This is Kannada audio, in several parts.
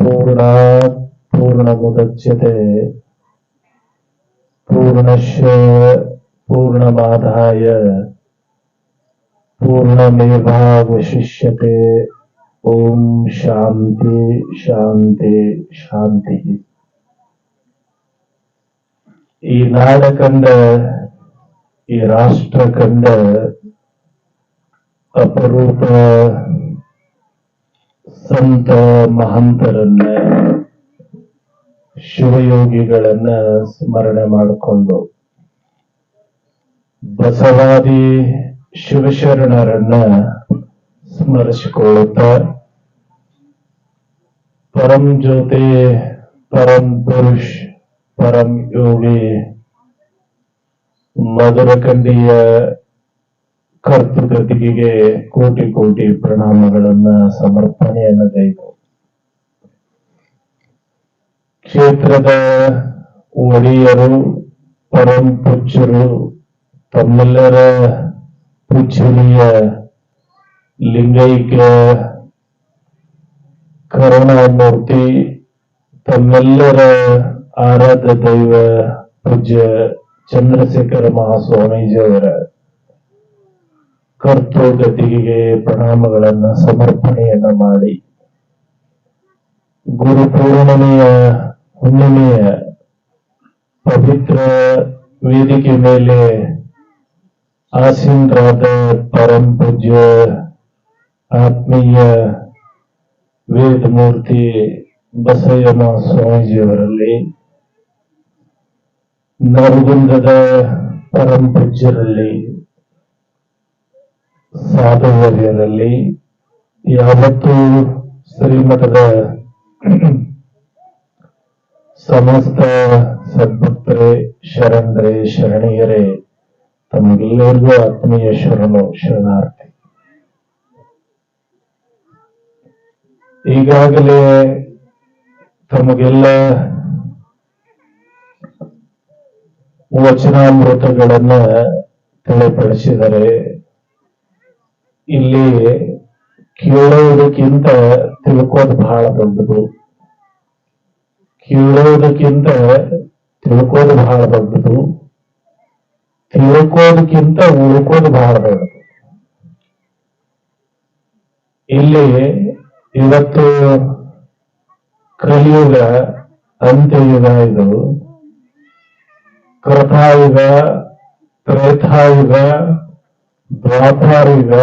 पूर्णात् पूर्णमुदच्यते पूर्णस्य पूर्णमादाय पूर्णमेवावशिष्यते ॐ शान्ति ಶಾಂತಿ ಶಾಂತಿ ಈ ನಾಡ ಕಂಡ ಈ ರಾಷ್ಟ್ರ ಕಂಡ ಅಪರೂಪ ಸಂತ ಮಹಂತರನ್ನ ಶಿವಯೋಗಿಗಳನ್ನ ಸ್ಮರಣೆ ಮಾಡಿಕೊಂಡು ಬಸವಾದಿ ಶಿವಶರಣರನ್ನ ಸ್ಮರಿಸಿಕೊಳ್ಳುತ್ತ ಪರಂ ಜ್ಯೋತಿ ಪರಂ ಪುರುಷ್ ಪರಂ ಯೋಗಿ ಮಧುರಕಂಡಿಯ ಕರ್ತೃಗತಿಗೆ ಕೋಟಿ ಕೋಟಿ ಪ್ರಣಾಮಗಳನ್ನ ಸಮರ್ಪಣೆಯನ್ನ ಗೈದು ಕ್ಷೇತ್ರದ ಒಡೆಯರು, ಪರಂ ಪುಚ್ಚರು ತಮ್ಮೆಲ್ಲರ ಪುಚ್ಚರಿಯ ಲಿಂಗೈಕ್ಯ ಕರುಣಾಮೂರ್ತಿ, ತಮ್ಮೆಲ್ಲರ ಆರಾಧ ದೈವ ಪೂಜ್ಯ ಚಂದ್ರಶೇಖರ ಮಹಾಸ್ವಾಮೀಜಿಯವರ ಕರ್ತೃಗತಿಗೆ ಪ್ರಣಾಮಗಳನ್ನು ಸಮರ್ಪಣೆಯನ್ನ ಮಾಡಿ. ಗುರು ಪೂರ್ಣಿಮೆಯ ಹುಣ್ಣಿಮೆಯ ಪವಿತ್ರ ವೇದಿಕೆ ಮೇಲೆ ಆಸೀನರಾದ ಪರಂ ಪೂಜ್ಯ ಆತ್ಮೀಯ ವೇದಮೂರ್ತಿ ಬಸಯ್ಯನ ಸ್ವಾಮೀಜಿಯವರಲ್ಲಿ ನರಗುಂದದ ಪರಂ ಪೂಜ್ಯರಲ್ಲಿ ಸಾಧುವರ್ಯರಲ್ಲಿ ಯಾವತ್ತೂ ಶ್ರೀಮಠದ ಸಮಸ್ತ ಸದ್ಭಕ್ತರೇ, ಶರಣರೇ, ಶರಣೀಯರೇ, ತಮಗೆಲ್ಲರಿಗೂ ಆತ್ಮೀಯ ಶರಣು, ಶರಣಾರ್ಥಿ. ಈಗಾಗಲೇ ತಮಗೆಲ್ಲ ವಚನಾಮೃತಗಳನ್ನ ತಿಳಿಪಡಿಸಿದರೆ ಇಲ್ಲಿ ಕೇಳೋದಕ್ಕಿಂತ ತಿಳ್ಕೋದು ಬಹಳ ದೊಡ್ಡದು. ಕೇಳೋದಕ್ಕಿಂತ ತಿಳ್ಕೋದು ಬಹಳ ದೊಡ್ಡದು. ತಿಳ್ಕೋದಕ್ಕಿಂತ ಉಳ್ಕೋದು ಬಹಳ ದೊಡ್ಡದು. ಇಲ್ಲಿ ಇವತ್ತು ಕಲಿಯುಗ, ಅಂತ್ಯಯುಗ ಇದು. ಕೃತಾಯುಗ ತ್ರೇತಾಯುಗ, ದ್ವಾಪಾರಯುಗ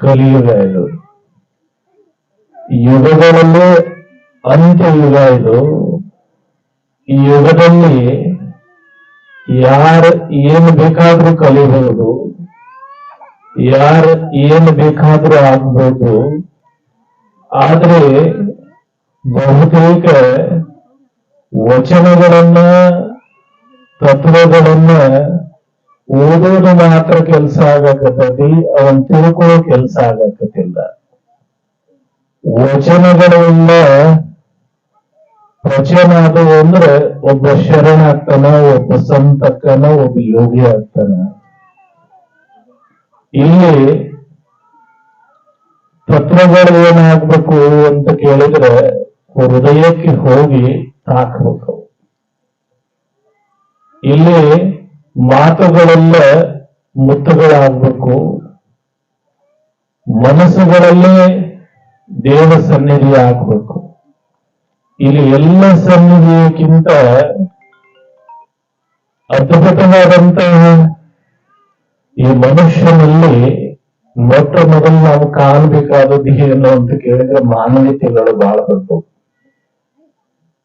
ಕಲಿಯುಗ ಇದು. ಯುಗಗಳಲ್ಲಿ ಅಂತ್ಯಯುಗ ಇದು. ಈ ಯುಗದಲ್ಲಿ ಯಾರು ಏನು ಬೇಕಾದ್ರೂ ಕಲಿಬಹುದು. ಯಾರು ಏನು ಬೇಕಾದ್ರೂ ಆಗ್ಬೋದು. ಆದ್ರೆ ಬಹುತೇಕ ವಚನಗಳನ್ನ, ತತ್ವಗಳನ್ನ ಓದೋದು ಮಾತ್ರ ಕೆಲಸ ಆಗಕತ್ತೈತಿ, ಅವನ್ ತಿಳ್ಕೊಳ್ಳೋ ಕೆಲಸ ಆಗಕತ್ತಿಲ್ಲ. ವಚನಗಳಿಂದ ವಚನ ಅದು ಅಂದ್ರೆ ಒಬ್ಬ ಶರಣಾಗ್ತಾನ ಒಬ್ಬ ಸಂತಕ್ಕನ ಒಬ್ಬ ಯೋಗಿ ಆಗ್ತಾನ. ಇಲ್ಲಿ ಪತ್ರಗಳು ಏನಾಗ್ಬೇಕು ಅಂತ ಕೇಳಿದ್ರೆ ಹೃದಯಕ್ಕೆ ಹೋಗಿ ತಾಕ್ಬೇಕು. ಇಲ್ಲಿ ಮಾತುಗಳೆಲ್ಲ ಮುತ್ತುಗಳಾಗಬೇಕು. ಮನಸ್ಸುಗಳಲ್ಲೇ ದೇವ ಸನ್ನಿಧಿ ಆಗ್ಬೇಕು. ಇಲ್ಲಿ ಎಲ್ಲ ಸನ್ನಿಧಿಯಕ್ಕಿಂತ ಅದ್ಭುತವಾದಂತಹ ಈ ಮನುಷ್ಯನಲ್ಲಿ ಮೊಟ್ಟ ಮೊದಲು ನಾವು ಕಾಣಬೇಕಾದದ್ದು ಏನು ಅಂತ ಕೇಳಿದ್ರೆ ಮಾನವೀಯತೆಗಳು ಬಹಳ ಬೇಕು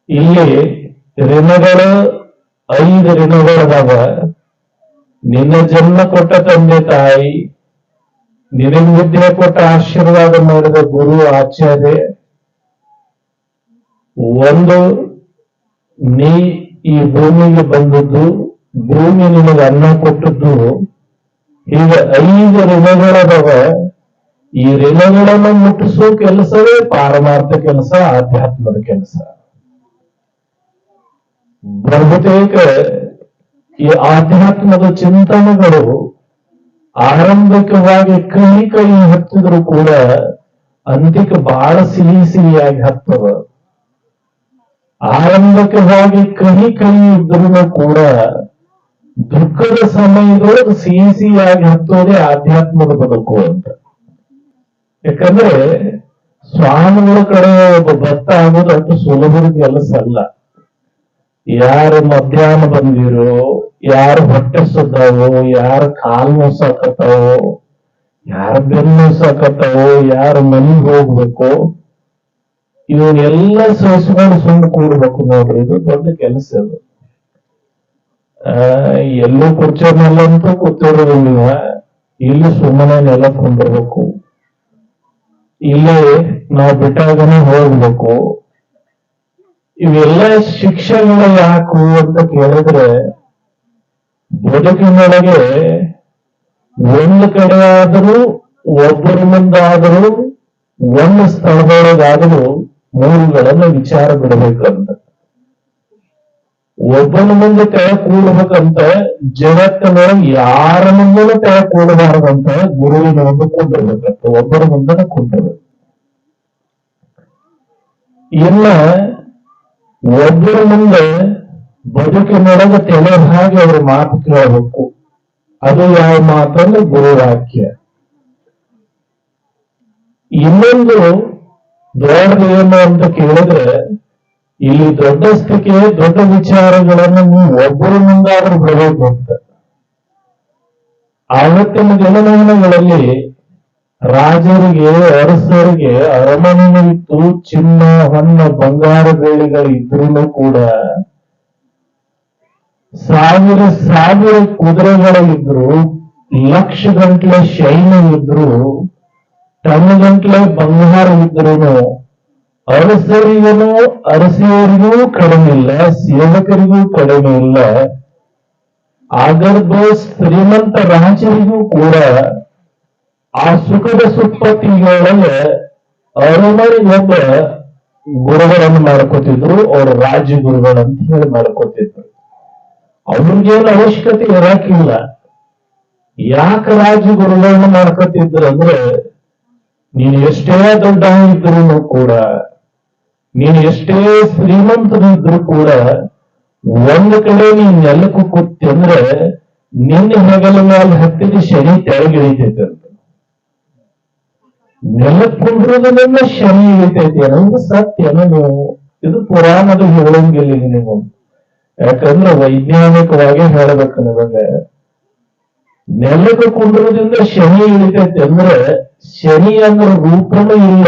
ಇಲ್ಲಿ ಋಣಗಳು, ಐದು ಋಣಗಳದಾವ. ನಿನ್ನ ಜನ್ಮ ಕೊಟ್ಟ ತಂದೆ ತಾಯಿ, ನಿನಗೆ ವಿದ್ಯೆ ಕೊಟ್ಟ ಆಶೀರ್ವಾದ ಮಾಡಿದ ಗುರು ಆಚಾರ್ಯ, ಒಂದು ನೀ ಈ ಭೂಮಿಗೆ ಬಂದದ್ದು, ಭೂಮಿ ನಿನಗೆ ಅನ್ನ ಕೊಟ್ಟದ್ದು. ಈಗ ಐದು ಋಣಗಳದವ. ಈ ಋಣಗಳನ್ನು ಮುಟ್ಟಿಸೋ ಕೆಲಸವೇ ಪಾರಮಾರ್ಥ ಕೆಲಸ, ಆಧ್ಯಾತ್ಮದ ಕೆಲಸ. ಬಹುತೇಕ ಈ ಆಧ್ಯಾತ್ಮದ ಚಿಂತನೆಗಳು ಆರಂಭಿಕವಾಗಿ ಕೈ ಕೈ ಹತ್ತಿದ್ರು ಕೂಡ ಅಂತಿಕ ಬಹಳ ಸಿಹಿ ಸಿಹಿಯಾಗಿ ಹತ್ತದ. ಆರಂಭಿಕವಾಗಿ ಕಹಿ ಕಹಿ ಇದ್ರೂ ಕೂಡ ದುಃಖದ ಸಮಯದೊಳಗೆ ಸಿಹಿ ಸಿಹಿಯಾಗಿ ಹತ್ತೋದೇ ಆಧ್ಯಾತ್ಮದ ಬದುಕು ಅಂತ. ಯಾಕಂದ್ರೆ ಸ್ವಾಮಿಗಳ ಕಡೆ ಭಕ್ತ ಆಗೋದು ಅಷ್ಟು ಸುಲಭದ ಕೆಲಸ ಅಲ್ಲ. ಯಾರು ಮಧ್ಯಾಹ್ನ ಬಂದಿರೋ, ಯಾರು ಹೊಟ್ಟೆ ಸುದ್ದಾವೋ ಯಾರ ಕಾಲ್ ನೋಸಾಕತ್ತಾವೋ ಯಾರು ಬೆನ್ನು ನೋಸಾಕತ್ತಾವೋ ಯಾರ ಮನೆಗೆ ಹೋಗ್ಬೇಕು, ಇವನ್ನೆಲ್ಲ ಸಹಿಸ್ಕೊಂಡು ಸುಮ್ಮನೆ ಕೂಡ್ಬೇಕು ನೋಡ್ರಿ. ಇದು ದೊಡ್ಡ ಕೆಲಸ ಅದು. ಎಲ್ಲೂ ಕುರ್ಚಿ ಮೇಲಂತೂ ಕೂತಿರೋದಿಲ್ಲ ಇಲ್ಲಿ ಸುಮ್ಮನೆ ನೆಲ ಕುಂದಿರ್ಬೇಕು ಇಲ್ಲಿ ನಾವು ಬಿಟ್ಟಾಗನೇ ಹೋಗ್ಬೇಕು. ಇವೆಲ್ಲ ಶಿಕ್ಷೆಗಳು ಯಾಕು ಅಂತ ಕೇಳಿದ್ರೆ, ಬದುಕಿನೊಳಗೆ ಒಂದು ಕಡೆ ಆದರೂ ಒಬ್ಬರ ಮುಂದಾದರೂ, ಒಂದು ಸ್ಥಳದೊಳಗಾದರೂ ಮೂರುಗಳನ್ನು ವಿಚಾರ ಬಿಡಬೇಕಂತ. ಒಬ್ಬನ ಮುಂದೆ ತೆಳ ಕೂಡಬೇಕಂತ ಜಗತ್ತಿನೊಳಗೆ ಯಾರ ಮುಂದೆ ತೆಳ ಕೂಡಬಾರದಂತ ಗುರುವಿನ ಒಂದು ಕೊಂಡಿರ್ಬೇಕಂತ, ಒಬ್ಬರ ಮುಂದೆ ಕೊಂಡಿರ್ಬೇಕು. ಇನ್ನ ಒಬ್ಬರ ಮುಂದೆ ಬದುಕಿನೊಳಗೆ ತೆಲೆ ಹಾಗೆ ಅವ್ರ ಮಾತು ಕೇಳಬೇಕು. ಅದು ಯಾವ ಮಾತಂದ್ರೆ ಗುರುವಾಕ್ಯ. ಇನ್ನೊಂದು ದೊಡ್ಡದು ಏನು ಅಂತ ಕೇಳಿದ್ರೆ, ಇಲ್ಲಿ ದೊಡ್ಡಸ್ತಿಕೆ ದೊಡ್ಡ ವಿಚಾರಗಳನ್ನು ನೀವು ಒಬ್ಬರ ಮುಂದಾದ್ರೂ ಬಿಡಬೇಕು ಅಂತ. ಆವತ್ತಿನ ದಿನಮಾನಗಳಲ್ಲಿ ರಾಜರಿಗೆ, ಅರಸರಿಗೆ ಅರಮನೆ ಇತ್ತು ಚಿನ್ನ, ಹೊನ್ನ, ಬಂಗಾರ ಬೇಳೆಗಳು ಇದ್ರೂ ಕೂಡ. ಸಾವಿರ ಸಾವಿರ ಕುದುರೆಗಳಿದ್ರು, ಲಕ್ಷ ಗಂಟ್ಲೆ ಇದ್ರು, ಟನ್ ಗಂಟ್ಲೆ ಬಂಗಾರ ಇದ್ರೂ ಅರಸರಿಗೂ ಅರಸಿಯರಿಗೂ ಕಡಿಮೆ ಇಲ್ಲ, ಸೇವಕರಿಗೂ ಕಡಿಮೆ ಇಲ್ಲ. ಆಗರ್ಭ, ಶ್ರೀಮಂತ ರಾಜರಿಗೂ ಕೂಡ ಆ ಸುಖದ ಸುಪ್ಪತ್ತಿಗಳೊಳಗೆ ಅರಮನೆಗೊಬ್ಬ ಗುರುಗಳನ್ನು ಮಾಡ್ಕೋತಿದ್ರು, ಅವ್ರ ರಾಜ್ಯ ಅಂತ ಹೇಳಿ ಮಾಡ್ಕೋತಿದ್ರು. ಅವ್ರಿಗೇನು ಅವಶ್ಯಕತೆ ಇರಾಕಿಲ್ಲ. ಯಾಕೆ ರಾಜ ಗುರುಗಳನ್ನ ಮಾಡ್ಕೋತಿದ್ರು ಅಂದ್ರೆ, ನೀನು ಎಷ್ಟೇ ದೊಡ್ಡ ಇದ್ರು ಕೂಡ, ನೀನು ಎಷ್ಟೇ ಶ್ರೀಮಂತನಿದ್ರು ಕೂಡ, ಒಂದು ಕಡೆ ನೀನ್ ನೆಲಕ್ಕೂ ಕೂತಿ ಅಂದ್ರೆ ನಿನ್ನ ಹೆಗಲ ಮೇಲೆ ಹತ್ತಿದ ಶನಿ ತೆಳಗಿಳಿತೈತೆ ಕುಂಡ್ರದನ್ನ ಶನಿ ಇಳಿತೈತಿ ಅನ್ನೋದು ಸತ್ಯನ ನೀವು ಇದು ಪುರಾಣದ ಹೇಳಂಗಿಲ್ಲ ನೀವು. ಯಾಕಂದ್ರೆ ವೈಜ್ಞಾನಿಕವಾಗಿ ಹೇಳಬೇಕು ನಿಮಗೆ. ನೆಲಕ್ಕೆ ಕುಂಡ್ರದಿಂದ ಶನಿ ಇಳಿತೈತಿ ಅಂದ್ರೆ ಶನಿ ಅಂದ್ರೆ ರೂಪನೂ ಇಲ್ಲ.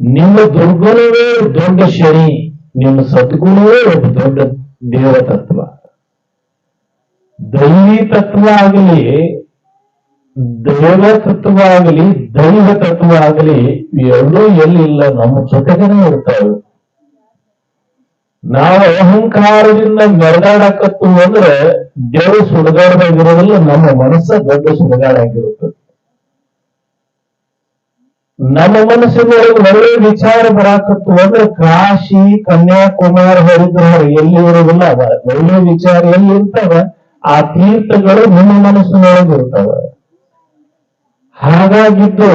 ನಿಮ್ಮ ದುರ್ಗುಣವೇ ದೊಡ್ಡ ಶನಿ ನಿಮ್ಮ ಸದ್ಗುಣವೇ ಒಂದು ದೊಡ್ಡ ದೇವ ತತ್ವ ದೈವಿ ತತ್ವ ಆಗಲಿ ದೇವ ತತ್ವ ಆಗಲಿ ದೈವ ತತ್ವ ಆಗಲಿ ಎರಡೂ ಎಲ್ಲಿಲ್ಲ, ನಮ್ಮ ಜೊತೆಗೇನೆ ಇರ್ತಾವೆ. ನಾವು ಅಹಂಕಾರದಿಂದ ಮೆರೆದಾಡಕತ್ತು ಅಂದ್ರೆ ದೇವ ಸುಡಗಾಡದಾಗಿರೋದಿಲ್ಲ, ನಮ್ಮ ಮನಸ್ಸ ದೊಡ್ಡ ಸುಡಗಾಡಾಗಿರುತ್ತದೆ ನಮ್ಮ ಮನಸ್ಸಿನೊಳಗೆ ಒಳ್ಳೆ ವಿಚಾರ ಬರಾಕತ್ತು ಅಂದ್ರೆ ಕಾಶಿ, ಕನ್ಯಾಕುಮಾರ, ಹರಿದ್ವಾರ ಎಲ್ಲಿ ಇರೋದಿಲ್ಲ ಅದ ಒಳ್ಳೆ ವಿಚಾರ ಎಲ್ಲಿ ಇರ್ತಾವ? ಆ ತೀರ್ಥಗಳು ನಿಮ್ಮ ಮನಸ್ಸಿನೊಳಗೆ ಇರ್ತಾವ. ಹಾಗಾಗಿದ್ದು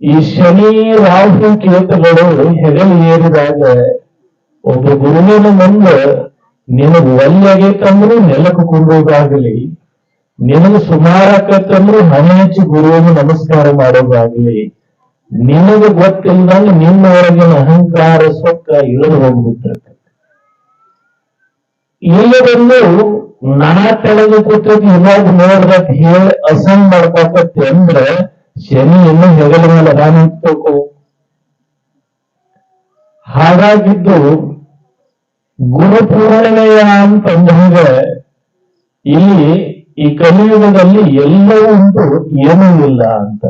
ಈ ಶನಿ ರಾಹು ಕೇತುಗಳು ಹೆಗಲು ಏರಿದಾಗ ಒಬ್ಬ ಗುರುವಿನ ಮುಂದೆ ನಿನಗೆ ಒಲ್ಲೆಗೈತಂದ್ರೂ ನೆಲಕ್ಕೆ ಕೊಂಡೋದಾಗಲಿ ನಿನಗೆ ಸುಮಾರಾಕತ್ತಂದ್ರೂ ಹಣ ಹಚ್ಚಿ ಗುರುವಿಗೆ ನಮಸ್ಕಾರ ಮಾಡೋದಾಗ್ಲಿ ನಿನಗೆ ಗೊತ್ತಿಲ್ದಂಗ ನಿಮ್ಮ ಒಳಗಿನ ಅಹಂಕಾರ ಸೊಕ್ಕ ಇಳಿದು ಹೋಗ್ಬಿಟ್ಟಿರ್ತದೆ. ಇಲ್ಲದೊಂದು ನಾ ತೆಳಗೆ ಕೂತೈತಿ ಇವಾಗ ನೋಡ್ಬೇಕು, ಹೇಳಿ ಅಸಂ ಮಾಡ್ಕೊತೈತಿ ಅಂದ್ರೆ ಶನಿ ಇನ್ನು ಹೆಗಲ ಮೇಲೆ ಅದಾನ ಇಟ್ಬೇಕು ಹಾಗಾಗಿದ್ದು ಗುರು ಪೂರ್ಣಿಮೆಯ ಅಂತಂದಾಗ ಇಲ್ಲಿ ಈ ಕಲಿಯುಗದಲ್ಲಿ ಎಲ್ಲವೂ ಉಂಟು ಏನೂ ಇಲ್ಲ ಅಂತ.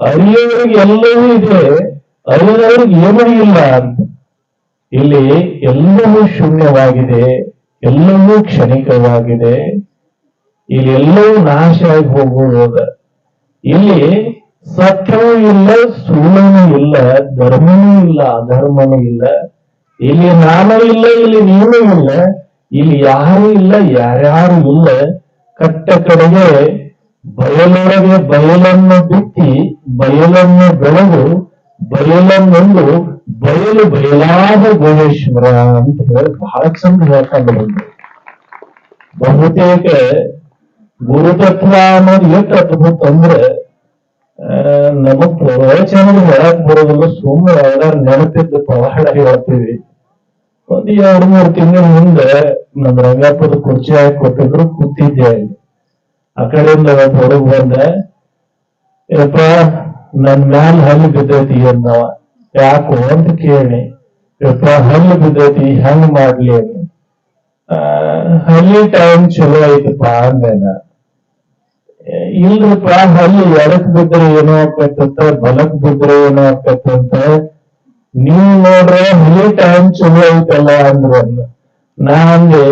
ಅರಿಯವರಿಗೆ ಎಲ್ಲವೂ ಇದೆ ಅರಿಯೋರಿಗೆ ಏನೂ ಇಲ್ಲ ಅಂತ. ಇಲ್ಲಿ ಎಲ್ಲವೂ ಶೂನ್ಯವಾಗಿದೆ. ಎಲ್ಲವೂ ಕ್ಷಣಿಕವಾಗಿದೆ. ಇಲ್ಲಿ ಎಲ್ಲವೂ ನಾಶ ಆಗಿ ಹೋಗುವುದ ಇಲ್ಲಿ ಸತ್ಯವೂ ಇಲ್ಲ, ಸುಳ್ಳನೂ ಇಲ್ಲ, ಧರ್ಮನೂ ಇಲ್ಲ, ಅಧರ್ಮನೂ ಇಲ್ಲ. ಇಲ್ಲಿ ನಾನು ಇಲ್ಲ, ಇಲ್ಲಿ ನೀನು ಇಲ್ಲ. ಇಲ್ಲಿ ಯಾರು ಇಲ್ಲ, ಯಾರ್ಯಾರು ಇಲ್ಲ. ಕಟ್ಟ ಕಡೆಗೆ ಬಯಲೊಳಗೆ ಬಯಲನ್ನು ಬಿತ್ತಿ ಬಯಲನ್ನು ಬೆಳೆದು ಬಯಲನ್ನೊಂದು ಬಯಲು ಬಯಲಾದ ಗುಹೇಶ್ವರ ಅಂತ ಹೇಳಿ ಬಹಳ ಚಂದ ಹೇಳ್ತಾ ಬಂದ್ರು ಬಹುತೇಕ ಗುರುತತ್ವ ಅನ್ನೋದು ಎಷ್ಟು ಅದ್ಭುತ ಅಂದ್ರೆ ನಮಗ್ ಪ್ರವಚನದ ಹೇಳಕ್ ಬರೋದಲ್ಲ ಸುಮ್ಮನೆ ಯಾವ್ದಾರು ನೆನಪಿದ್ದು ಪವಾಡ ಹೇಳ್ತೀವಿ. ಒಂದ್ ಎರಡ್ ಮೂರ್ ತಿಂಗಳ ಮುಂದೆ ನಮ್ಮ ರಂಗಪ್ಪದ ಕುರ್ಚಿ ಹಾಕಿ ಕೊಟ್ಟಿದ್ರು, ಕೂತಿದ್ದೆ ಆ ಕಡೆಯಿಂದ ಹೊರಗ್ ಬಂದೆ. ಯಪ್ಪ, ನನ್ ಮ್ಯಾಲ ಹಲ್ಲು ಬಿದ್ದೈತಿ ಅನ್ನವ ಯಾಕೋ ಅಂತ ಕೇಳಿ, ಯಪ್ಪ ಹಲ್ಲು ಬಿದ್ದೈತಿ ಹೆಂಗ್ ಮಾಡ್ಲಿ ಅಂತ. ಹಲ್ಲಿ ಟೈಮ್ ಚಲೋ ಐತಪ್ಪ, ಅಂದೇನ. ಇಲ್ರಿಪ್ಪ ಹಲ್ಲಿ ಎಡಕ್ ಬಿದ್ರೆ ಏನೋ ಆಕತ್ತಂತ ಬಲಕ್ ಬಿದ್ರೆ ಏನೋ ಆಕತ್ತಂತ ನೀವ್ ನೋಡ್ರೆ ಹಲ್ಲಿ ಟೈಮ್ ಚಲೋ ಐತಲ್ಲ ಅಂದ್ರೆ ನಾ ಅಂದೆ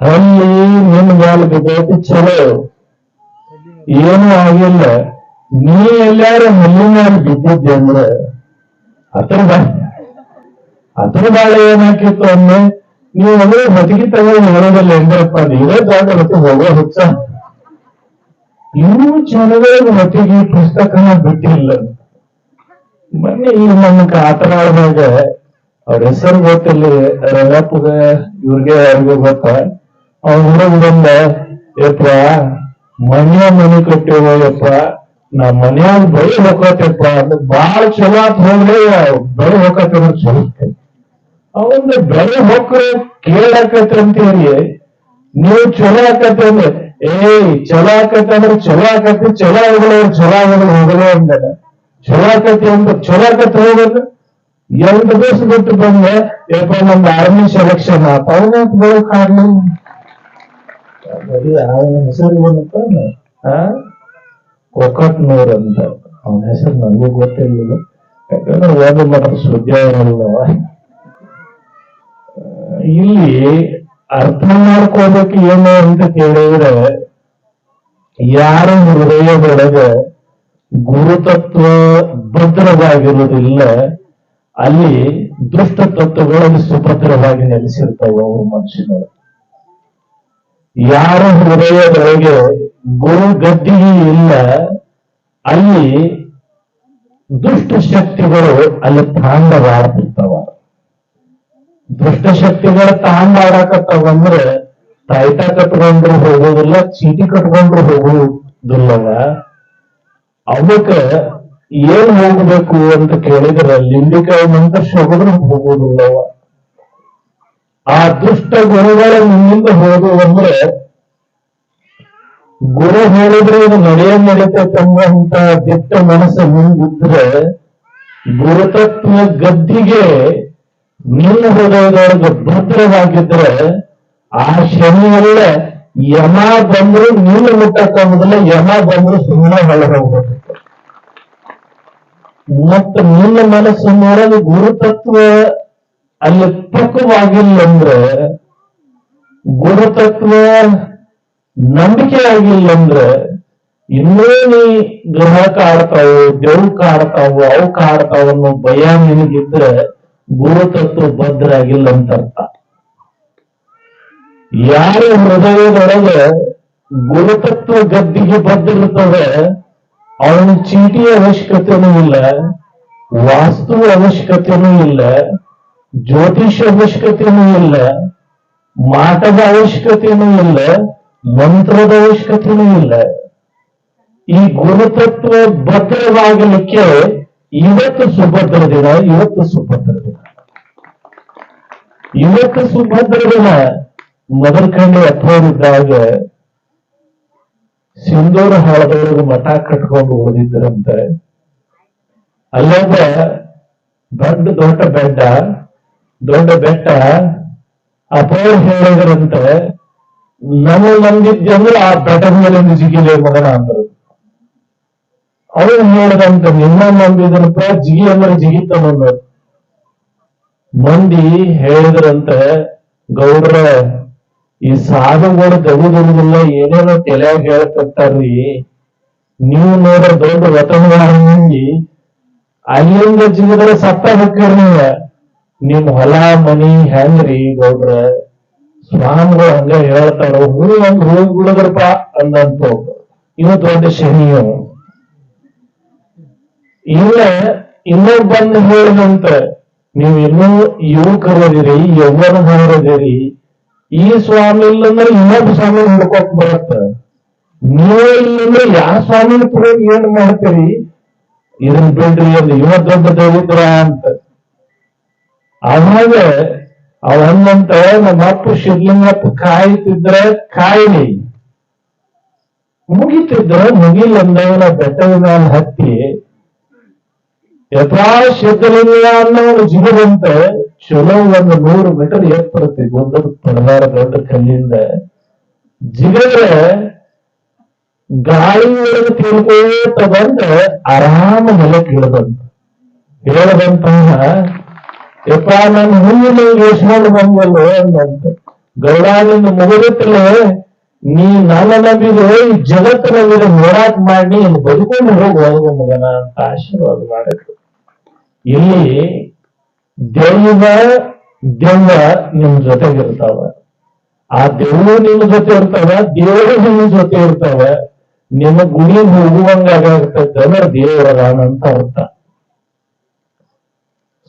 ಹಲ್ಲಿ ನಿನ್ ಮ್ಯಾಲ ಬಿದ್ದೈತಿ, ಚಲೋ. ಏನೂ ಆಗಿಲ್ಲ. ನೀ ಎಲ್ಲಾರು ಹಲ್ಲಿ ಮ್ಯಾಲ ಬಿದ್ದಿದ್ದೆ ಅಂದ್ರೆ ಅದ್ರ ಬಾ ಅದ್ರ ಬಾಳೆ ಏನಾಕಿತ್ತು ಅಂದ್ರೆ, ನೀವು ಅಂದ್ರೆ ಹೊತ್ತಿಗೆ ತಗೊಂಡು ಹೇಳೋದಲ್ಲ ಎಂದ್ರಪ್ಪ ನೀವೇ ಜಾಗ ಹೊತ್ತು ಹೋಗೋ ಹುಚ್ಚ. ಇನ್ನೂ ಜನಗಳಿಗೆ ಹೊತ್ತಿಗೆ ಪುಸ್ತಕನ ಬಿಟ್ಟಿಲ್ಲ. ಮೊನ್ನೆ ಈ ನಮ್ಮ ಕಾತರಾಳದಾಗ ಅವ್ರ ಹೆಸರು ಗೊತ್ತಿಲ್ಲ, ರಂಗಪ್ಪಗ, ಇವ್ರಿಗೆ ಯಾರಿಗೂ ಗೊತ್ತ? ಅವ್ರ ಹುಡುಗ ಬಂದ, ಯಪ್ಪ ಮನೆಯ ಮನೆ ಕಟ್ಟಿವ ಯಪ್ಪ ನಾ ಮನ್ಯಾಗ ಬಳಿ ಹೋಗತ್ತಪ್ಪ ಅದು ಬಾಳ ಚಲೋ ಆತ್ ಹೋಗ್ಲಿ ಬಳಿ ಹೋಗತ್ತೆ ಚಲೋ ಅವಂದ ಬೆಳೆ ಹೊಕ್ರು ಕೇಳಾಕತ್ರಿ ಅಂತೀರಿ ನೀವು ಚಲೋ ಆಕತ್ತೆ ಅಂದ್ರೆ ಏಯ್ ಚಲೋ ಆಕತ್ತೆ ಅಂದ್ರೆ ಚಲೋ ಆಕತಿ ಚಲೋ ಆಗಲ್ಲ ಚಲೋ ಆಗಲ್ಲ ಹೋಗಲ್ಲ ಅಂದ ಚಲೋ ಆಕತಿ ಅಂದ್ರೆ ಚಲೋ ಆಕತ್ತೆ ಹೋಗೋದು ಎಂಟು ದಿವಸ ಬಿಟ್ಟು ಬಂದೆ ಯಪ್ಪ ನಮ್ದು ಆರ್ಮಿ ಸೆಲೆಕ್ಷನ್ ಆತ. ಅವನ ಬೆಳಕ್ ಆಗ್ಲಿ? ಹೆಸರು ಏನಪ್ಪ? ಆ? ಕೊಕ್ಕಟ್ನೂರ್ ಅಂತ ಅವನ ಹೆಸರು ನನಗೂ ಗೊತ್ತಿರಲಿಲ್ಲ. ಯಾಕಂದ್ರೆ ಓದ ಮಾತ್ರ ಸುದ್ದಿ ಅವರಲ್ಲ ಇಲ್ಲಿ ಅರ್ಥ ಮಾಡ್ಕೋಬೇಕು ಏನು ಅಂತ ಕೇಳಿದ್ರೆ, ಯಾರ ಹೃದಯದೊಳಗೆ ಗುರುತತ್ವ ಭದ್ರವಾಗಿರುವುದಿಲ್ಲ, ಅಲ್ಲಿ ದುಷ್ಟ ತತ್ವಗಳಲ್ಲಿ ಸುಭದ್ರವಾಗಿ ನೆಲೆಸಿರ್ತಾವ ಅವರು ಮನುಷ್ಯನ ಯಾರ ಹೃದಯದೊಳಗೆ ಗುರು ಗದ್ದಿಗೆ ಇಲ್ಲ ಅಲ್ಲಿ ದುಷ್ಟ ಶಕ್ತಿಗಳು ಅಲ್ಲಿ ತಾಂಡವಾಡ್ತಿರ್ತಾವ ದುಷ್ಟ ಶಕ್ತಿಗಳ ತಾಂಡಾಡಕತ್ತಾವಂದ್ರೆ ತಾಯ್ತ ಕಟ್ಕೊಂಡ್ರು ಹೋಗೋದಿಲ್ಲ ಚೀಟಿ ಕಟ್ಕೊಂಡ್ರು ಹೋಗುವುದಿಲ್ಲವ. ಅವಕ್ಕ ಏನ್ ಹೋಗ್ಬೇಕು ಅಂತ ಕೇಳಿದ್ರೆ ಲಿಂಬಿಕಾಯಿ ಮಂತ್ರ ಹೋಗಿದ್ರು ಹೋಗುವುದಿಲ್ಲವ. ಆ ದುಷ್ಟ ಗುರುಗಳ ನಿಮ್ಮಿಂದ ಹೋದು ಅಂದ್ರೆ ಗುರು ಹೇಳಿದ್ರೆ ಇದು ನಡೆಯ ನಡೀತಂತ ದಿಟ್ಟ ಮನಸ್ಸು ಮುಂದಿದ್ರೆ ಗುರುತತ್ವ ಗದ್ದಿಗೆ ನಿನ್ನ ಹೃದಯದೊಳಗೆ ಭದ್ರವಾಗಿದ್ರೆ ಆ ಶನಿಯಲ್ಲೇ ಯಮ ಬಂದ್ರು ನೀನು ಮೊದಲ ಯಮ ಬಂದ್ರು ಸುಮ್ಮನೆ ಹೊರಗೆ ಹೋಗ್ಬೇಕು ಮತ್ತ ನಿನ್ನ ಮನಸ್ಸು ನೋಡಲು ಗುರುತತ್ವ ಅಲ್ಲಿ ಪಕ್ವವಾಗಿಲ್ಲ ಅಂದ್ರೆ ಗುರುತತ್ವ ನಂಬಿಕೆ ಆಗಿಲ್ಲ ಅಂದ್ರೆ ಇನ್ನೂ ನೀ ಗ್ರಹ ಕಾಡ್ತಾವು, ದೇವ್ ಕಾಡ್ತಾವು, ಅವು ಕಾಡ್ತಾವ ಅನ್ನೋ ಭಯ ನಿನಗಿದ್ರೆ ಗುರುತತ್ವ ಭದ್ರ ಆಗಿಲ್ಲ ಅಂತ ಅರ್ಥ ಯಾರ ಹೃದಯದೊಳಗೆ ಗುರುತತ್ವ ಗದ್ದಿಗೆ ಭದ್ರಿರ್ತದೆ ಅವನ ಚೀಟಿ ಅವಶ್ಯಕತೆನೂ ಇಲ್ಲ, ವಾಸ್ತು ಅವಶ್ಯಕತೆನೂ ಇಲ್ಲ, ಜ್ಯೋತಿಷ ಅವಶ್ಯಕತೆನೂ ಇಲ್ಲ, ಮಾಟದ ಅವಶ್ಯಕತೆನೂ ಇಲ್ಲ ಮಂತ್ರದ ಅವಶ್ಯಕತೆನೂ ಇಲ್ಲ. ಈ ಗುರುತತ್ವ ಭದ್ರವಾಗಲಿಕ್ಕೆ ಇವತ್ತು ಸುಭದ್ರ ದಿನ, ಇವತ್ತು ಸುಭದ್ರ ದಿನ. ಇವತ್ತು ಸುಭದ್ರ ದಿನ ಮದರ್ಕಂಡಿ ಅಥೋರಿದ್ದಾಗ ಸಿಂಧೂರ ಹಾಳದೊಳಗೆ ಮಠ ಕಟ್ಕೊಂಡು ಉಳಿದಿದ್ದರಂತೆ ಅಲ್ಲೊಬ್ಬ ದೊಡ್ಡ ದೊಡ್ಡ ಬೆಟ್ಟ ದೊಡ್ಡ ಬೆಟ್ಟ ಅಪೋರ್ ಹೇಳಿದ್ರಂತೆ ನಮ್ಮ ನಂಬಿದ್ದಂದ್ರೆ ಆ ಬೆಟ್ಟದ ಮೇಲೆ ಜಿಗಿಲೆ ಮಗನ ಅಂದರು. ಅವನು ಹೇಳಿದಂತ ನಿನ್ನ ನಂಬಿದ್ರಪ್ಪ ಜಿಗಿ ಅಂದ್ರೆ ಜಿಗಿತನನ್ನು ಮಂದಿ ಹೇಳಿದ್ರಂತೆ, ಗೌಡ್ರ, ಈ ಸಾಧುಗಳು ತೆಗುದಿರುದಿಲ್ಲ ಏನೇನೋ ತಲೆಯಾಗ ಹೇಳ್ತಿರ್ತಾರ್ರಿ. ನೀವು ನೋಡ್ರ ದೊಡ್ಡ ವತನಗಳ ಮಂದಿ ಅಲ್ಲಿಂದ ಜಿಗಿದ್ರೆ ಸತ್ತ ಹೋಗ್ಯಾರ ನೀವ. ನಿಮ್ ಹೊಲ, ಮನಿ ಹೆಂಗ್ರಿ ಗೌಡ್ರ? ಸ್ವಾಮಿಗಳು ಹಂಗ ಹೇಳ್ತಾರ ಹೂ ಒಂದ್ ಹೋಗಿ ಬಿಡದ್ರಪ್ಪ ಅಂದಂತ ಇವ ದೊಡ್ಡ ಶನಿಯು, ಇಲ್ಲ ಇನ್ನೊಬ್ಬಂದು ಹೇಳಿದಂತ, ನೀವು ಇನ್ನೂ ಯುವಕರದಿರಿ ಯೌವನದವರದಿರಿ ಈ ಸ್ವಾಮಿ ಇಲ್ಲಂದ್ರೆ ಇನ್ನೊಬ್ಬ ಸ್ವಾಮಿ ಹುಡ್ಕೋಕ್ ಬರತ್ತ. ನೀವೇ ಇಲ್ಲಂದ್ರೆ ಯಾವ ಸ್ವಾಮಿ ತಗೊಂಡು ಏನ್ ಮಾಡ್ತೀರಿ? ಇದನ್ ಬಿಡ್ರಿ ಅಂದ್ರೆ ಇವ ದೊಡ್ಡ ದರಿದ್ರ ಅಂತ. ಅವಾಗ ಅವನ್ನಂತ ನಮ್ಮ ಅಪ್ಪ ಶಿರ್ಲಿಂಗಪ್ಪ ಕಾಯ್ತಿದ್ರ ಕಾಯ್ಲಿ. ಮುಗಿತಿದ್ರ ಮುಗಿಲಂದವನ ಬೆಟ್ಟದ ಮೇಲೆ ಹತ್ತಿ. ಯಥಾ ಸಿದ್ಧಲಿಂಗ ಅನ್ನೋನು ಜಿಗದಂತ ಚಲೋ ಒಂದು ನೂರು ಮೀಟರ್ ಎತ್ತರತಿ ಒಂದೊಂದು ಪಡದಾರ ದೊಡ್ಡ ಕಲ್ಲಿಂದ ಜಿಗದ್ರೆ ಗಾಳಿ ಒಳಗೆ ತಿಳ್ಕೋತ ಬಂದ ಆರಾಮ ನೆಲಕ್ಕೆ ಇಳದಂತ. ಇಳದಂತಹ ಯಪ್ಪ ನನ್ನ ಹುಲ್ಲಿನ ಯೋಚನೆ ಬಂದಲ್ಲೋ ಅಂದಂತ ನಿನ್ನ ಮುಗಿದಿತ್ತಲೇ ನೀ ನನ್ನ ನಂಬಿದ್ರೆ ಈ ಜಗತ್ತು ಹೋರಾಟ ಮಾಡಿ ಇಲ್ಲಿ ಬದುಕೊಂಡು ಹೋಗಿ ಹೋಗುವ ಮಗನ ಅಂತ ಆಶೀರ್ವಾದ ಮಾಡಿದ್ರು. ಇಲ್ಲಿ ದೈವ ದೆವ್ವ ನಿಮ್ ಜೊತೆಗಿರ್ತಾವ ಆ ದೆವ್ವ ನಿಮ್ ಜೊತೆ ಇರ್ತಾವ, ದೇವರು ನಿಮ್ ಜೊತೆ ಇರ್ತಾವ. ನಿಮ್ಮ ಗುಡಿ ಹೋಗುವಂಗಾಗತ್ತೆ ಅಂದ್ರೆ ದೇವರ ಅಂತ ಅರ್ಥ.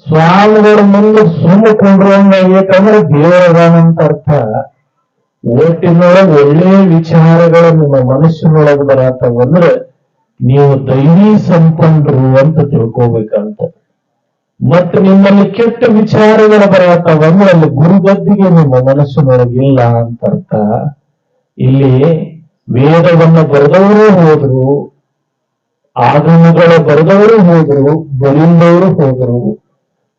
ಸ್ವಾಮಿಗಳ ಮುಂದೆ ಸುಮ್ಮ ಕೊಂಡ್ರಂಗಾಗೈತಂದ್ರೆ ದೇವರದಾನಂತ ಅರ್ಥ. ಒಟ್ಟಿನೊಳಗೆ ಒಳ್ಳೆಯ ವಿಚಾರಗಳು ನಿಮ್ಮ ಮನಸ್ಸಿನೊಳಗೆ ಬರತ್ತವಂದ್ರೆ ನೀವು ದೈವಿ ಸಂಪನ್ನರು ಅಂತ ತಿಳ್ಕೋಬೇಕಂತ. ಮತ್ತೆ ನಿಮ್ಮಲ್ಲಿ ಕೆಟ್ಟ ವಿಚಾರಗಳು ಬರತ್ತವಂದ್ರೆ ಅಲ್ಲಿ ಗುರುಗದ್ದಿಗೆ ನಿಮ್ಮ ಮನಸ್ಸಿನೊಳಗೆ ಇಲ್ಲ ಅಂತ ಅರ್ಥ. ಇಲ್ಲಿ ವೇದವನ್ನ ಬರೆದವರು ಹೋದ್ರು, ಆಗಮಗಳ ಬರೆದವರು ಹೋದ್ರು ಬಲಿಂದವರು ಹೋದ್ರು.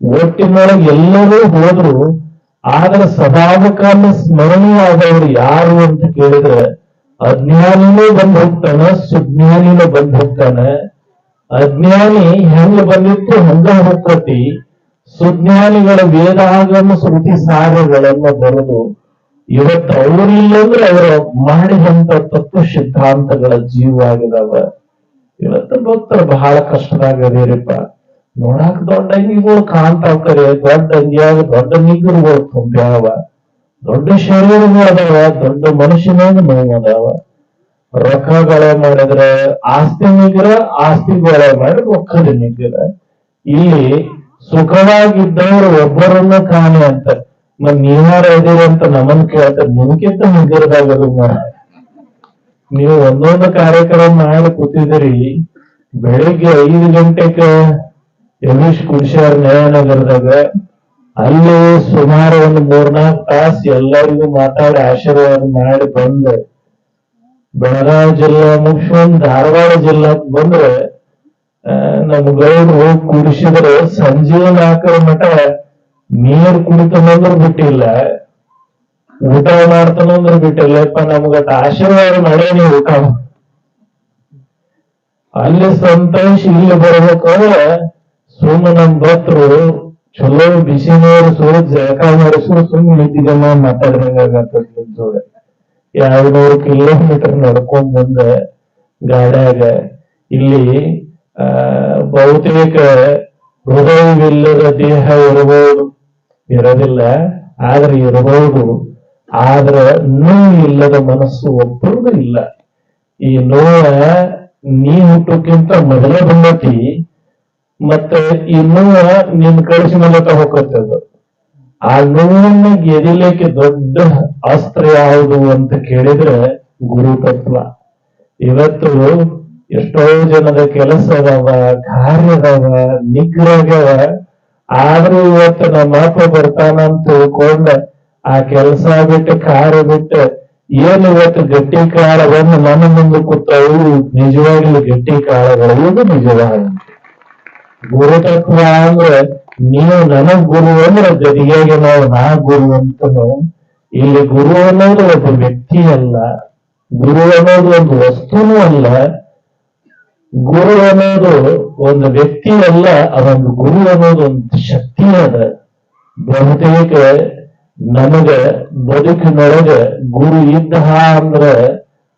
ಒಟ್ಟಿನೊಳಗೆ ಎಲ್ಲರೂ ಹೋದ್ರು, ಆದ್ರೆ ಸದಾಕಾಲ ಸ್ಮರಣೀಯವಾದವರು ಯಾರು ಅಂತ ಕೇಳಿದ್ರೆ, ಅಜ್ಞಾನಿನೂ ಬಂದ್ ಹೋಗ್ತಾನ, ಸುಜ್ಞಾನಿನೂ ಬಂದ್ ಹೋಗ್ತಾನ. ಅಜ್ಞಾನಿ ಹೆಂಗ ಬಂದಿತ್ತು, ಹಂಗ ಹೋಗ್ತತಿ. ಸುಜ್ಞಾನಿಗಳ ವೇದಾಗಮ ಶ್ರುತಿ ಸಾರಗಳನ್ನ ಬರೆದು, ಇವತ್ತು ಅವರಿಲ್ಲಂದ್ರೆ ಅವರು ಮಾಡಿದಂತ ತತ್ವ ಸಿದ್ಧಾಂತಗಳ ಜೀವ ಆಗಿದಾವ. ಇವತ್ತು ಭಕ್ತರು ಬಹಳ ಕಷ್ಟದಾಗದೇರಿಪ್ಪ. ನೋಡಾಕ ದೊಡ್ಡ ಅಂಗಿಗಳು ಕಾಣ್ತಾವ್ ಕರೆ ದೊಡ್ಡ ಅಂಗಿಯಾಗ ದೊಡ್ಡ ನಿಗರುಗಳು ತುಂಬ್ಯಾವ. ದೊಡ್ಡ ಶರೀರಗಳು ಅದಾವ ದೊಡ್ಡ ಮನುಷ್ಯನಾಗ ನೋವು ಅದಾವ. ರೊಕ್ಕಗಳ ಮಾಡಿದ್ರೆ ಆಸ್ತಿ ನಿಗ್ರ, ಆಸ್ತಿಗಳ ಗೊಳೆ ಮಾಡಿ ರೊಕ್ಕದ ನಿಗ್ರ. ಇಲ್ಲಿ ಸುಖವಾಗಿದ್ದವರು ಒಬ್ಬರನ್ನ ಕಾಣೆ ಅಂತ, ಮತ್ ನೀವಾರ ಇದೀರಿ ಅಂತ ನಮನ್ ಕೇಳ್ತಾರೆ ನಿಮ್ಗಿಂತ ನಿಗ್ರದಾಗದು ನೀವು ಒಂದೊಂದು ಕಾರ್ಯಕ್ರಮ ಮಾಡಿ ಕೂತಿದ್ರಿ ಬೆಳಿಗ್ಗೆ ಐದು ಗಂಟೆಗೆ ಯಮೀಶ್ ಕುಡ್ಶಾರ್ ನಗರದಾಗ ಅಲ್ಲಿ ಸುಮಾರು ಒಂದು ಮೂರ್ನಾಲ್ಕು ತಾಸು ಎಲ್ಲರಿಗೂ ಮಾತಾಡಿ ಆಶೀರ್ವಾದ ಮಾಡಿ ಬಂದ ಬೆಳಗಾವಿ ಜಿಲ್ಲಾ ಮುಖ್ಯಮಂತ್ರಿ ಧಾರವಾಡ ಜಿಲ್ಲಾಕ್ ಬಂದ್ರೆ ನಮ್ ಗೌಡ್ರು ಹೋಗಿ ಕುಡಿಸಿದ್ರೆ ಸಂಜೆ ನಾಲ್ಕರ ಮಠ ನೀರ್ ಕುಡಿತನಂದ್ರೆ ಬಿಟ್ಟಿಲ್ಲ, ಊಟ ಮಾಡ್ತಾನಂದ್ರೆ ಬಿಟ್ಟಿಲ್ಲ. ಯಪ್ಪ ನಮ್ಗ ಆಶೀರ್ವಾದ ಮಾಡೇ ನೀವು ಊಟ ಅಲ್ಲಿ ಸಂತೋಷ ಇಲ್ಲಿ ಬರ್ಬೇಕಾದ್ರೆ ಸುಮ್ಮ ನಮ್ ಭಕ್ತರು ಚಲೋ ಬಿಸಿ ನೀರು ಸುರಿದ್ ಜಳಕ ಮಾಡಿಸ್ರು ಸುಮ್ಮನೆ ನಿಂತಿದ್ದಮ್ಮ ಮಾತಾಡ್ದಂಗಾಗತ್ತ ನಿಮ್ ನೂರು ಕಿಲೋಮೀಟರ್ ನಡ್ಕೊಂಡ್ ಬಂದ ಗಾಡ್ಯಾಗ. ಇಲ್ಲಿ, ಆ, ಬಹುತೇಕ ಹೃದಯವಿಲ್ಲದ ದೇಹ ಇರಬಹುದು ಇರೋದಿಲ್ಲ, ಆದ್ರೆ ಇರಬಹುದು ಆದ್ರ ನೋವು ಇಲ್ಲದ ಮನಸ್ಸು ಒಬ್ಬರಿಗೂ ಇಲ್ಲ. ಈ ನೋವ ನೀ ಹುಟ್ಟೋಕ್ಕಿಂತ ಮೊದಲೇ ಬಂದತಿ. ಮತ್ತೆ ಈ ನೋವ ನಿನ್ ಕಳಿಸಿ ಮೂಲಕ ಆ ನೋವನ್ನ ಗೆದಿಲಿಕ್ಕೆ ದೊಡ್ಡ ಅಸ್ತ್ರ ಯಾವುದು ಅಂತ ಕೇಳಿದ್ರೆ ಗುರು ತತ್ವ. ಇವತ್ತು ಎಷ್ಟೋ ಜನದ ಕೆಲಸ ಅದಾವ ಕಾರ್ಯ ಅದಾವ ನಿಗ್ರಹವ ಆದ್ರೂ ಇವತ್ತು ನಮ್ಮ ಅಪ್ಪ ಬರ್ತಾನ ಅಂತ ತಿಳ್ಕೊಂಡ ಆ ಕೆಲಸ ಬಿಟ್ಟು ಕಾರ್ಯ ಬಿಟ್ಟು ಏನು ಇವತ್ತು ಗಟ್ಟಿ ಕಾಳವನ್ನು ನನ್ನ ಮುಂದೆ ಕೂತವು, ನಿಜವಾಗ್ಲೂ ಗಟ್ಟಿ ಕಾಳಗಳು ಇದು ಗುರುತತ್ವ ಅಂದ್ರೆ ನೀವು ನನಗ್ ಗುರು ಅಂದ್ರೆ ಜೊತೆಗೆ ನಾವು ನಾ ಗುರು ಅಂತನು, ಇಲ್ಲಿ ಗುರು ಅನ್ನೋದು ಒಬ್ಬ ವ್ಯಕ್ತಿ ಅಲ್ಲ, ಗುರು ಅನ್ನೋದು ಒಂದು ವಸ್ತುನೂ ಅಲ್ಲ, ಗುರು ಅನ್ನೋದು ಒಂದು ವ್ಯಕ್ತಿ ಅಲ್ಲ, ಅದೊಂದು ಗುರು ಅನ್ನೋದು ಒಂದು ಶಕ್ತಿ ಅದ. ಬಹುತೇಕ ನಮಗ ಬದುಕಿನೊಳಗ ಗುರು ಇದ್ದ ಅಂದ್ರ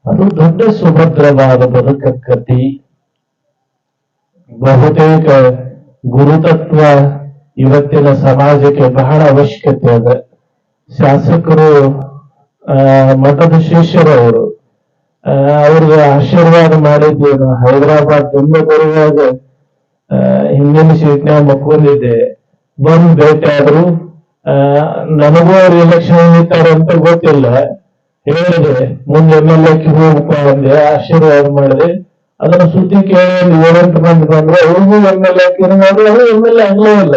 ಅದು ದೊಡ್ಡ ಸುಭದ್ರವಾದ ಬದುಕಕ್ಕತಿ. ಬಹುತೇಕ ಗುರುತತ್ವ ಇವತ್ತಿನ ಸಮಾಜಕ್ಕೆ ಬಹಳ ಅವಶ್ಯಕತೆ ಅದ. ಶಾಸಕರು ಮಠದ ಶಿಷ್ಯರವರು ಅವ್ರಿಗೆ ಆಶೀರ್ವಾದ ಮಾಡಿದ್ದೇನು ಹೈದರಾಬಾದ್ ತುಂಬ ಬರುವಾಗ ಹಿಂದಿನ ಸೀಟ್ನ್ಯಾಗ ಮಕ್ಕೊಂಡಿದ್ದೆ ಬಂದ್ ಭೇಟಿ ಆದ್ರು ನನಗೂ ಅವ್ರು ಎಲೆಕ್ಷನ್ ಅಂತ ಗೊತ್ತಿಲ್ಲ. ಹೇಳಿದೆ, ಮುಂದೆ ಎಂ ಎಲ್ ಎ ಹೋಗಪ್ಪ ಅಂದೆ, ಆಶೀರ್ವಾದ ಮಾಡಿದೆ. ಅದನ್ನ ಸುದ್ದಿ ಕೇಳಿ ಒಂದು ಬಂದ್ರು ಅಂದ್ರೆ ಅವ್ರಿಗೂ ಎಂ ಎಲ್ ಎ ನೋಡ್ರಿ ಅವರು ಎಂ ಎಲ್ ಎ ಆಗ್ಲೇ ಇಲ್ಲ.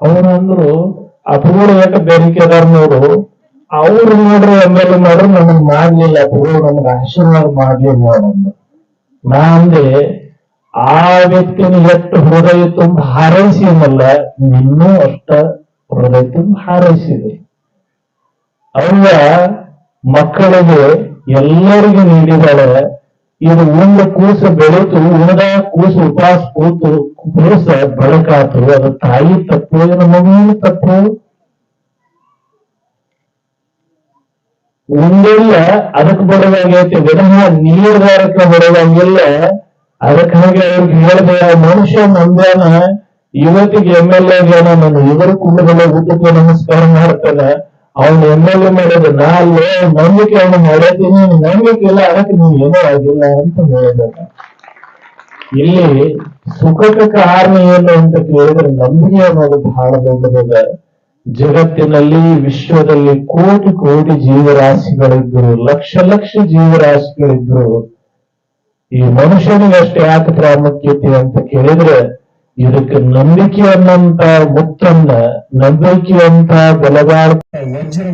ಅವ್ರು ಅಂದ್ರು ಅಪೂರ್ವ ಯಾಕೆ ಬೇಡಿಕೆದಾರ ನೋಡು ಅವ್ರು ನೋಡ್ರಿ ಎಂ ಎಲ್ ಎ ಮಾಡ್ರು ನಮಗ್ ಮಾಡ್ಲಿಲ್ಲ. ಅಪೂರ್ವ ನಮ್ಗೆ ಆಶೀರ್ವಾದ ಮಾಡ್ಲಿಲ್ಲ. ಅಂದ್ರು ನಾ ಅಂದೆ, ಆ ವ್ಯಕ್ತಿನ ಎಷ್ಟು ಹೃದಯ ತುಂಬ ಹಾರೈಸಿದಲ್ಲ ನಿನ್ನೂ ಅಷ್ಟ ಹೃದಯ ತುಂಬ ಹಾರೈಸಿದೆ. ಅವ್ರ ಮಕ್ಕಳಿಗೆ ಎಲ್ಲರಿಗೂ ನೀಡಿದಾಳೆ. ಇದು ಉಂಡ ಕೂಸು ಬೆಳೆತು ಉಣದ ಕೂಸು ಉಪವಾಸ ಕೂತು, ಕೂಸ ಬೆಳಕಾತು. ಅದು ತಾಯಿ ತಪ್ಪು ಏನು ಮಗುವಿನ ತಪ್ಪು. ಉಂಡೆಲ್ಲ ಅದಕ್ಕೆ ಬಡವಾಗೈತೆ ವಿನಃ ನೀರ್ಗಾರಕ್ಕೆ ಬಡವಾಗಿಲ್ಲ ಅದಕ್ಕಾಗಿ ಅವ್ರಿಗೆ ಹೇಳಿದೆ, ಆ ಮನುಷ್ಯ ನಂದೇನ, ಇವತ್ತಿಗೆ ಎಂ ಎಲ್ ಎನ ನನ್ನ ಇವರು ಕುಂಡದಲ್ಲ ಊಟಕ್ಕೆ ನಮಸ್ಕಾರ ಮಾಡ್ತಾನೆ. ಅವನು ಎಂ ಎಲ್ ಎ ಮಾಡೋದು ನಾ ಅಲ್ಲೇ ನಂಬಿಕೆ ಅವನು ಮಾಡೋದೇನು ನಂಬಿಕೆ ಇಲ್ಲ, ಅದಕ್ಕೆ ನೀವು ಏನೂ ಆಗಿಲ್ಲ ಅಂತ ಹೇಳಿದ ಇಲ್ಲಿ ಸುಖಕ್ಕೆ ಕಾರಣ ಏನು ಅಂತ ಕೇಳಿದ್ರೆ ನಂಬಿಕೆ ಅನ್ನೋದು ಬಹಳ ದೊಡ್ಡದದ. ಜಗತ್ತಿನಲ್ಲಿ, ವಿಶ್ವದಲ್ಲಿ ಕೋಟಿ ಕೋಟಿ ಜೀವರಾಶಿಗಳಿದ್ರು ಲಕ್ಷ ಲಕ್ಷ ಜೀವರಾಶಿಗಳಿದ್ರು ಈ ಮನುಷ್ಯನಿಗೆ ಅಷ್ಟೇ ಯಾಕೆ ಪ್ರಾಮುಖ್ಯತೆ ಅಂತ ಕೇಳಿದ್ರೆ ಇದಕ್ಕೆ ನಂಬಿಕೆ ಅನ್ನಂತ ಮುತ್ತನ್ನ ನಂಬಿಕೆ ಅಂತ ಬೆಲೆಬಾರ ವಜ್ರ